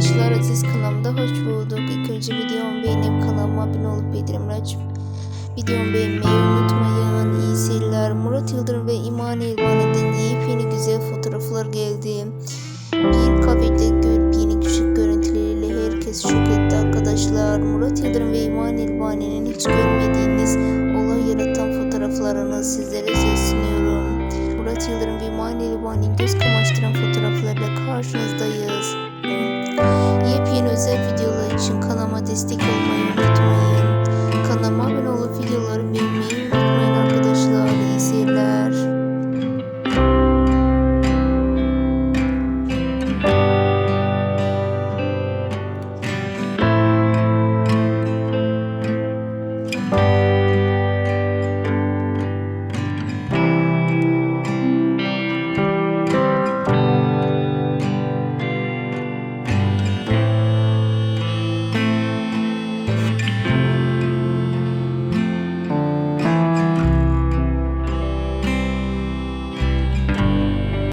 arkadaşlar Aziz kanalımda hoş bulduk. İlk önce videomu beğenip kanalıma abone olup bildirimleri açıp videomu beğenmeyi unutmayın. İyi seyirler. Murat Yıldırım ve İman Elvan'ın yepyeni güzel fotoğraflar geldi. Bir kafede görüp yeni küçük görüntüleriyle herkes şok etti arkadaşlar. Murat Yıldırım ve İman Elvan'ın hiç görmediğiniz olay yaratan fotoğraflarını sizlere sesleniyorum. Murat Yıldırım ve İman Elvan'ın göz kamaştıran fotoğraflarla karşınızdayız. Yepyeni